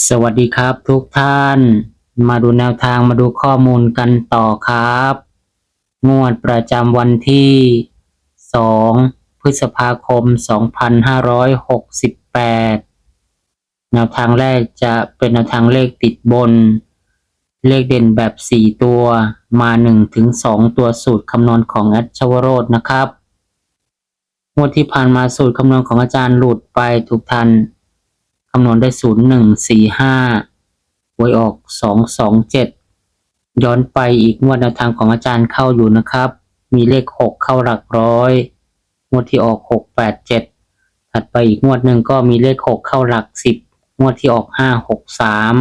สวัสดีครับทุกท่าน มาดูแนวทางมาดูข้อมูลกันต่อครับ งวดประจำวันที่ 2 พฤษภาคม 2568 แนวทางแรกจะเป็นแนวทางเลขติดบน เลขเด่นแบบ 4 ตัวมา1ถึง2ตัวสูตรคำนวณของแอดชวโรจน์นะครับ งวดที่ผ่านมาสูตรคำนวณของอาจารย์หลุดไปทุกท่าน คำนวณได้ศูนย์หนึ่งสี่ห้าหวยออกสองสองเจ็ดย้อนไปอีกงวดแนวทางของอาจารย์เข้าอยู่นะครับ มีเลขหกเข้าหลักร้อย งวดที่ออกหกแปดเจ็ดถัดไปอีกงวดหนึ่งก็มีเลขหกเข้าหลักสิบงวดที่ออกห้าหกสาม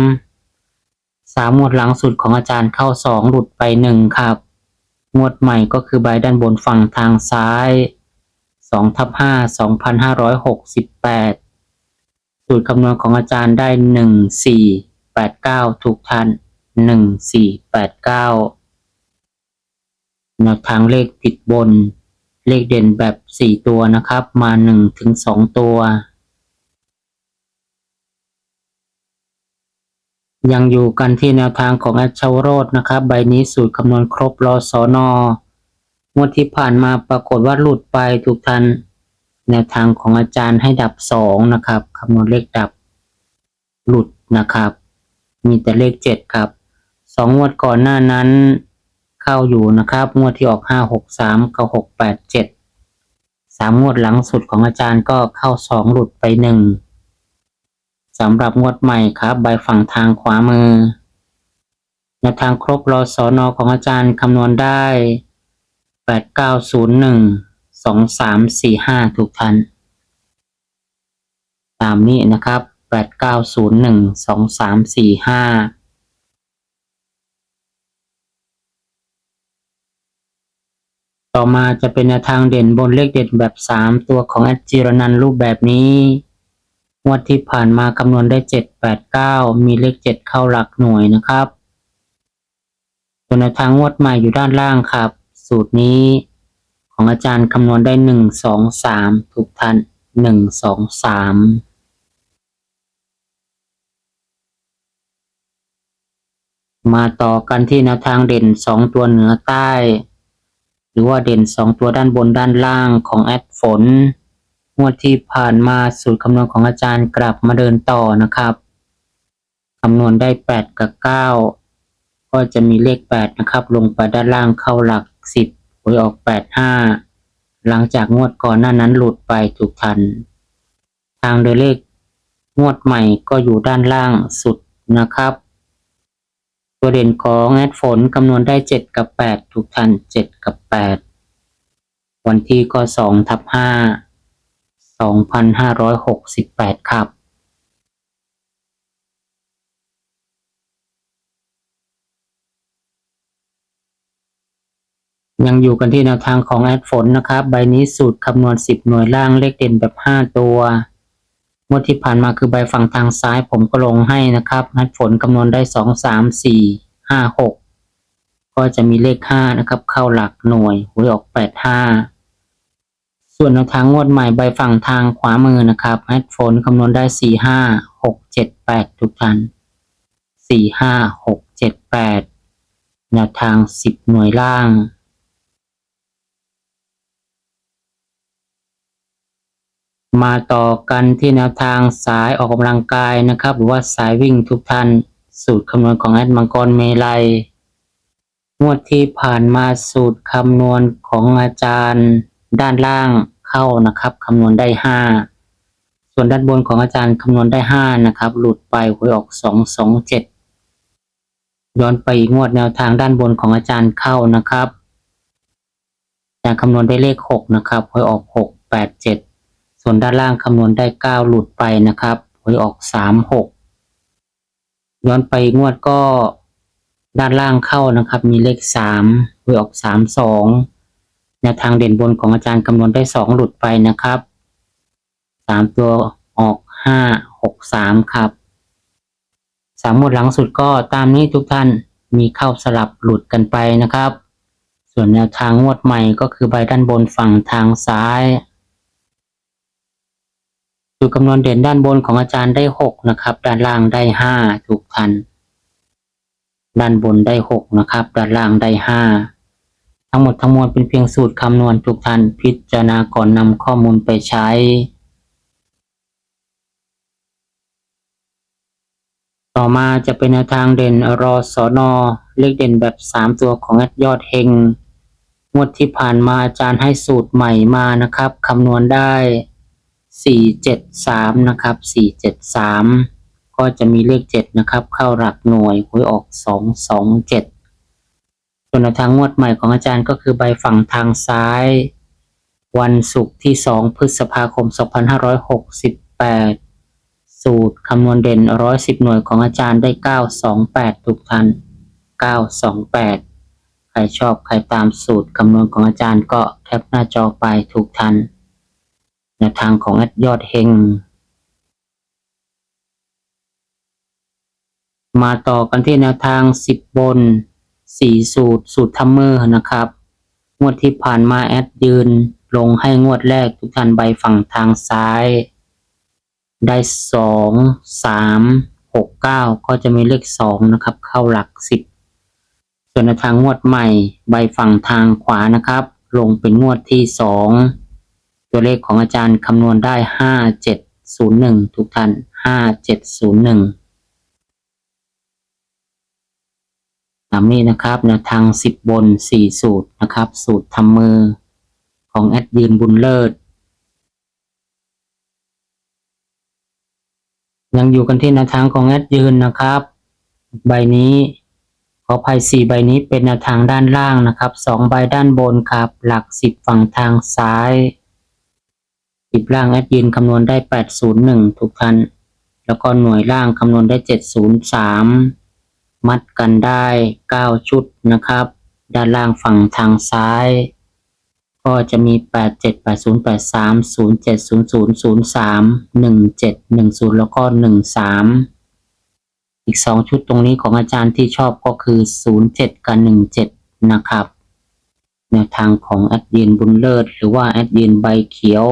สามงวดหลังสุดของอาจารย์เข้าสองหลุดไปหนึ่งครับ งวดใหม่ก็คือใบด้านบนฝั่งทางซ้ายสองทับห้าสองพันห้าร้อยหกสิบแปด สูตรคำนวณของอาจารย์ได้หนึ่งสี่แปดเก้าถูกทันหนึ่งสี่แปดเก้าแนวทางเลขติดบน เลขเด่นแบบสี่ตัวนะครับ มาหนึ่งถึงสองตัว ยังอยู่กันที่แนวทางของอดชาวโรดนะครับ ใบนี้สูตรคำนวณครบรอสอนองวดที่ผ่านมาปรากฏว่าหลุดไปถูกทัน แนวทางของอาจารย์ให้ดับสองนะครับคำนวณเลขดับหลุดนะครับ มีแต่เลขเจ็ดครับสองงวดก่อนหน้านั้นเข้าอยู่นะครับ งวดที่ออกห้าหกสามกับหกแปดเจ็ดสามงวดหลังสุดของอาจารย์ก็เข้าสองหลุดไปหนึ่งสำหรับงวดใหม่ครับ ใบฝั่งทางขวามือแนวทางครบรอสอนอของอาจารย์คำนวณได้แปดเก้าศูนย์หนึ่ง สองสามสี่ห้าถูกทันตามนี้นะครับแปดเก้าศูนย์หนึ่งสองสามสี่ห้าต่อมาจะเป็นแนวทางเด่นบนเลขเด่นแบบสามตัวของแอดจิรนันรูปแบบนี้งวดที่ผ่านมาคำนวณได้เจ็ดแปดเก้ามีเลขเจ็ดเข้าหลักหน่วยนะครับส่วนแนวทางงวดใหม่อยู่ด้านล่างครับ สูตรนี้ ของอาจารย์คำนวณได้หนึ่งสองสามถูกทันหนึ่งสองสามมาต่อกันที่แนวทางเด่นสองตัวเหนือใต้ หรือว่าเด่นสองตัวด้านบนด้านล่างของแอดฝนงวดที่ผ่านมาสูตรคำนวณของอาจารย์กลับมาเดินต่อนะครับคำนวณได้แปดกับเก้าก็จะมีเลขแปดนะครับ ลงไปด้านล่างเข้าหลักสิบ หวยออกแปดห้าหลังจากงวดก่อนหน้านั้นหลุดไปถูกทัน ทางโดยเลขงวดใหม่ก็อยู่ด้านล่างสุดนะครับ ตัวเด่นของแอดฝนคำนวณได้เจ็ดกับแปดถูกทันเจ็ดกับแปดวันที่ก็สองทับห้าสองพันห้าร้อยหกสิบแปดครับ ยังอยู่กันที่แนวทางของแอดฝนนะครับ ใบนี้สูตรคำนวณ 10 หน่วยล่างเลขเด่นแบบ 5 ตัวงวดที่ผ่านมาคือใบฝั่งทางซ้ายผมก็ลงให้นะครับแอดฝนคำนวณได้ 2 3 4 5 6 ก็จะมีเลข 5 นะครับ เข้าหลักหน่วยหวยออก 8 5 ส่วนแนวทางงวดใหม่ใบฝั่งทางขวามือนะครับแอดฝนคำนวณได้ 4 5 6 7 8 ทุกท่าน4 5 6 7 8แนวทาง 10 หน่วยล่าง มาต่อกันที่แนวทางสายออกกำลังกายนะครับ หรือว่าสายวิ่งทุกท่าน สูตรคำนวณของแอดมังกรเมลัยงวดที่ผ่านมาสูตรคำนวณของอาจารย์ ด้านล่างเข้านะครับคำนวณได้ห้าส่วนด้านบนของอาจารย์คำนวณได้ห้านะครับ หลุดไปหวยออกสองสองเจ็ดย้อนไปงวดแนวทางด้านบนของอาจารย์เข้านะครับอาจารย์คำนวณได้เลขหกนะครับหวยออกหกแปดเจ็ด ส่วนด้านล่างคำนวณได้ 9 หลุดไปนะครับหวยออกสามหกย้อนไปงวดก็ด้านล่างเข้านะครับ มีเลขสามหวยออกสามสองแนวทางเด่นบนของอาจารย์คำนวณได้สองหลุดไปนะครับสามตัวออกห้าหกสามครับสามหมดหลังสุดก็ตามนี้ทุกท่านมีเข้าสลับหลุดกันไปนะครับ ส่วนแนวทางงวดใหม่ก็คือใบด้านบนฝั่งทางซ้าย สูตรคำนวณเด่นด้านบนของอาจารย์ได้หกนะครับ ด้านล่างได้ห้าทุกท่านด้านบนได้หกนะครับ ด้านล่างได้ห้าทั้งหมดทั้งมวลเป็นเพียงสูตรคำนวณทุกท่านพิจารณาก่อนนำข้อมูลไปใช้ต่อมาจะเป็นแนวทางเด่นรอสอนอเลขเด่นแบบสามตัวของแอดยอดเฮงงวดที่ผ่านมาอาจารย์ให้สูตรใหม่มานะครับคำนวณได้ สี่เจ็ดสามนะครับสี่เจ็ดสามก็จะมีเลขเจ็ดนะครับ เข้าหลักหน่วยหวยออกสองสองเจ็ดส่วนทางงวดใหม่ของอาจารย์ก็คือใบฝั่งทางซ้าย วันศุกร์ที่2พฤษภาคม2568สูตรคำนวณเด่น110หน่วยของอาจารย์ได้928ทุกท่าน928ใครชอบใครตามสูตรคำนวณของอาจารย์ก็แคปหน้าจอไปทุกท่าน แนวทางของแอดยอดเฮงมาต่อกันที่แนวทาง 10 บนสีสูตร สูตรทัมเมอร์นะครับ งวดที่ผ่านมาแอดยืนลงให้งวดแรกทุกท่านใบฝั่งทางซ้าย ได้สองสามหกเก้าก็จะมีเลขสองนะครับ เข้าหลักสิบส่วนในทางงวดใหม่ใบฝั่งทางขวานะครับ ลงเป็นงวดที่สอง ตัวเลขของอาจารย์คำนวณได้ห้าเจ็ดศูนย์หนึ่งทุกท่านห้าเจ็ดศูนย์หนึ่งตามนี้นะครับแนวทาง10บน4สูตรนะครับ สูตรทำมือของแอดยืนบุญเลิศ ยังอยู่กันที่แนวทางของแอดยืนนะครับ ใบนี้ขออภัย4ใบนี้เป็นแนวทางด้านล่างนะครับ2ใบด้านบนครับ หลัก10ฝั่งทางซ้าย สิบล่างแอดยืนคำนวณได้แปดศูนย์หนึ่งทุกคัน แล้วก็หน่วยล่างคำนวณได้เจ็ดศูนย์สามมัดกันได้เก้าชุดนะครับ ด้านล่างฝั่งทางซ้าย ก็จะมีแปดเจ็ดแปดศูนย์แปดสามศูนย์เจ็ดศูนย์ศูนย์ศูนย์สามหนึ่งเจ็ดหนึ่งศูนย์แล้วก็หนึ่งสามอีกสองชุดตรงนี้ของอาจารย์ที่ชอบก็คือศูนย์เจ็ดกับหนึ่งเจ็ดนะครับแนวทางของแอดยินบุญเลิศ หรือว่าแอดยินใบเขียว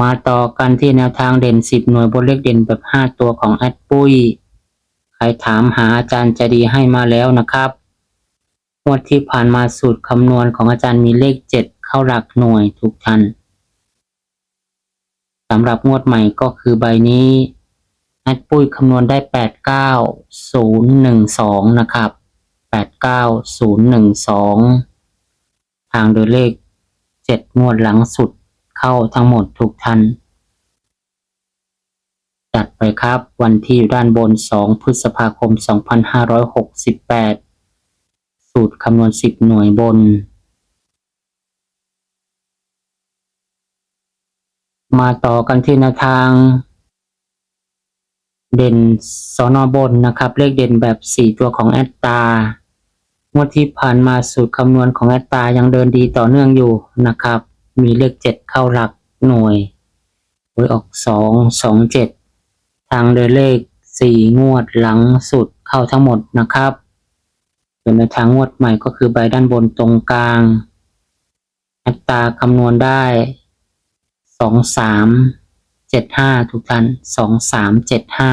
มาต่อกันที่แนวทางเด่น 10 หน่วยบนเลขเด่นแบบ 5 ตัวของแอดปุ้ย ใครถามหาอาจารย์จะดีให้มาแล้วนะครับงวดที่ผ่านมาสูตรคำนวณของอาจารย์มีเลข 7 เข้าหลักหน่วยทุกท่านสำหรับงวดใหม่ก็คือใบนี้แอดปุ้ยคำนวณได้ 89012 นะครับ 89012 ทางโดยเลข 7 งวดหลังสุด เข้าทั้งหมดทุกท่านจัดไปครับวันที่อยู่ด้านบน 2 พฤษภาคม 2568 สูตรคำนวณ 10 หน่วยบน มาต่อกันที่แนวทาง เด่นสอนอบนนะครับ เลขเด่นแบบ 4 ตัวของแอตตางวดที่ผ่านมาสูตรคำนวณของแอตตายังเดินดีต่อเนื่องอยู่นะครับ มีเลข7เข้าหลักหน่วยหวยออก2 2 7ทางเดินเลข4งวดหลังสุดเข้าทั้งหมดนะครับส่วนในทางงวดใหม่ก็คือใบด้านบนตรงกลางอัตราคำนวณได้สองสามเจ็ดห้าทุกท่านสองสามเจ็ดห้า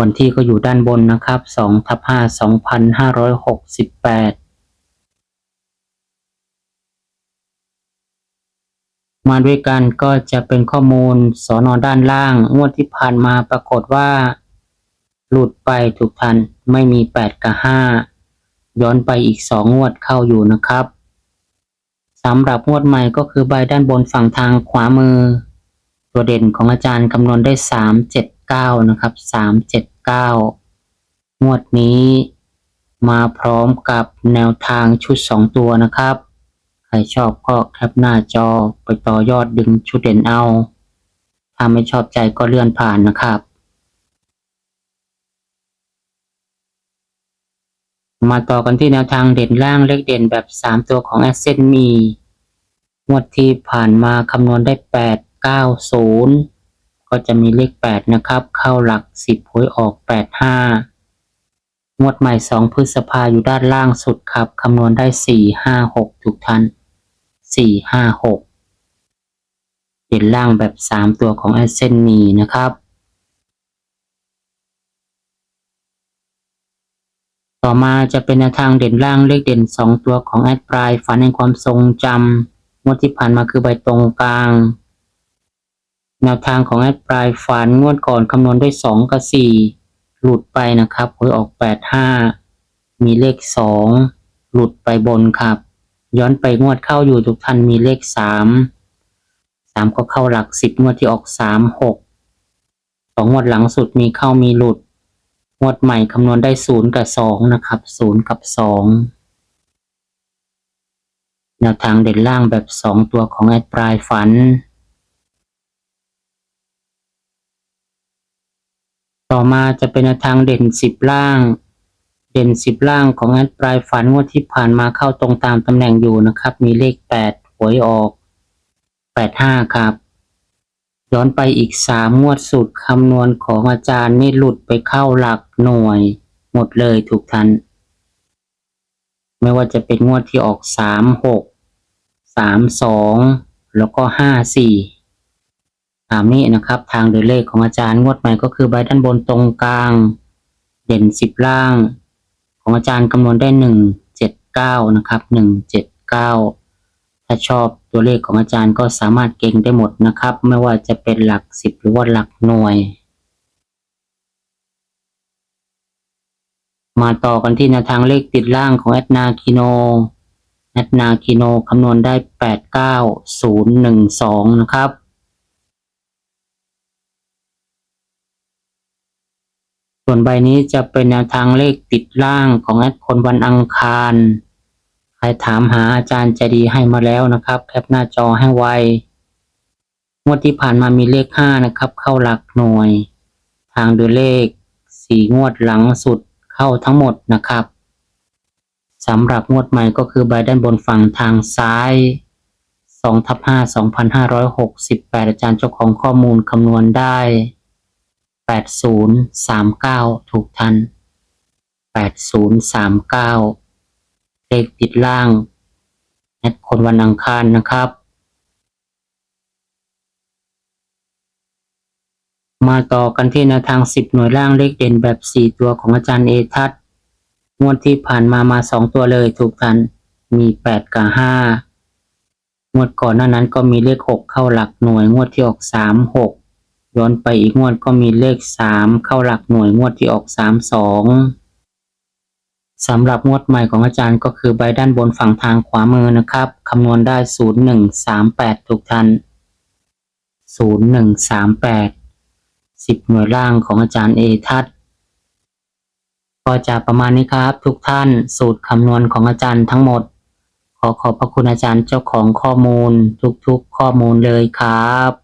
วันที่ก็อยู่ด้านบนนะครับสองทับห้าสองพันห้าร้อยหกสิบแปด มาด้วยกันก็จะเป็นข้อมูลสอนอด้านล่าง งวดที่ผ่านมาปรากฏว่า หลุดไปทุกท่านไม่มี 8 กับ 5 ย้อนไปอีก 2 งวดเข้าอยู่นะครับสำหรับงวดใหม่ก็คือใบด้านบนฝั่งทางขวามือ ตัวเด่นของอาจารย์คำนวณได้ 379 นะครับ 379 งวดนี้มาพร้อมกับแนวทางชุด 2 ตัวนะครับ ครชอบก็แคปหน้าจอไปต่อยอดดึงชุดเด่นเอา ถ้าไม่ชอบใจก็เลื่อนผ่านนะครับ มาต่อกันที่แนวทางเด่นล่างเลขเด่นแบบ 3 ตัวของ a s s e t มีงวดที่ผ่านมาคำนวณได้ 8 9 0 ก็จะมีเลข 8 นะครับ เข้าหลัก 10หวยออก 8 5งวดใหม่ 2 พฤษภาอยู่ด้านล่างสุดครับ คำนวณได้ 4 5 6 ทุกท่าน 4 5 6เด่นล่างแบบ3ตัวของ a s s e t มีนะครับ ต่อมาจะเป็นแนวทางเด่นล่างเลขเด่น2ตัวของแอดปลายฝันในความทรงจำงวดที่ผ่านมาคือใบตรงกลางแนวทางของแอดปลายฝันงวดก่อนคำนวณด้วย 2 กับ 4 หลุดไปนะครับหวยออก 8 5 มีเลข 2 หลุดไปบนครับ ย้อนไปงวดเข้าอยู่ทุกท่านมีเลข3 3ก็เข้าหลัก10งวดที่ออก3 6สองงวดหลังสุดมีเข้ามีหลุด งวดใหม่คำนวณได้ศูนย์กับสองนะครับศูนย์กับสองแนวทางเด่นล่างแบบสองตัวของแอดปลายฝันต่อมาจะเป็นแนวทางเด่นสิบล่าง เด่นสิบล่างของแอดปลายฝันงวดที่ผ่านมาเข้าตรงตามตำแหน่งอยู่นะครับ มีเลขแปดหวยออกแปดห้าครับ ย้อนไปอีกสามงวดสุดคำนวณของอาจารย์นี่หลุดไปเข้าหลักหน่วย หมดเลยถูกทัน ไม่ว่าจะเป็นงวดที่ออกสามหกสามสองแล้วก็ห้าสี่ตามนี้นะครับ ทางเดินเลขของอาจารย์งวดใหม่ก็คือใบด้านบนตรงกลาง เด่นสิบล่าง ของอาจารย์คำนวณได้หนึ่งเจ็ดเก้านะครับหนึ่งเจ็ดเก้าถ้าชอบตัวเลขของอาจารย์ก็สามารถเก่งได้หมดนะครับ ไม่ว่าจะเป็นหลักสิบหรือว่าหลักหน่วย มาต่อกันที่แนวทางเลขติดล่างของแอดนาคิโนแอดนาคิโนคำนวณได้แปดเก้าศูนย์หนึ่งสองนะครับ ส่ วนใบนี้จะเป็นแนวทางเลขติดล่างของแอดคนวันอังคาร ใครถามหาอาจารย์จะดีให้มาแล้วนะครับ แคปหน้าจอให้ไวงวดที่ผ่านมามีเลขห้านะครับ เข้าหลักหน่วย ทางดูเลขสี่งวดหลังสุดเข้าทั้งหมดนะครับสำหรับงวดใหม่ก็คือใบด้านบนฝั่งทางซ้าย2ทับ5 2,568 อาจารย์เจ้าของข้อมูลคำนวณได้ 8039ถูกทัน8039เลขติดล่างแอดคนวันอังคารนะครับ มาต่อกันที่แนวทาง10หน่วยล่างเลขเด่นแบบ4ตัวของอาจารย์เอทัศน์งวดที่ผ่านมามา2ตัวเลยถูกทันมี8กับ5งวดก่อนหน้านั้นก็มีเลข6เข้าหลักหน่วยงวดที่ออก3 6 ย้อนไปอีกงวดก็มีเลข3เข้าหลักหน่วยงวดที่ออก3 2สองสำหรับงวดใหม่ของอาจารย์ก็คือใบด้านบนฝั่งทางขวามือนะครับคำนวณได้ 0138ถูกทัน0138 10 หน่วยล่างของอาจารย์เอทัศก็จะประมาณนี้ครับ ทุกท่านสูตรคำนวณของอาจารย์ทั้งหมด ขอขอบพระคุณอาจารย์เจ้าของข้อมูล ทุกๆข้อมูลเลยครับ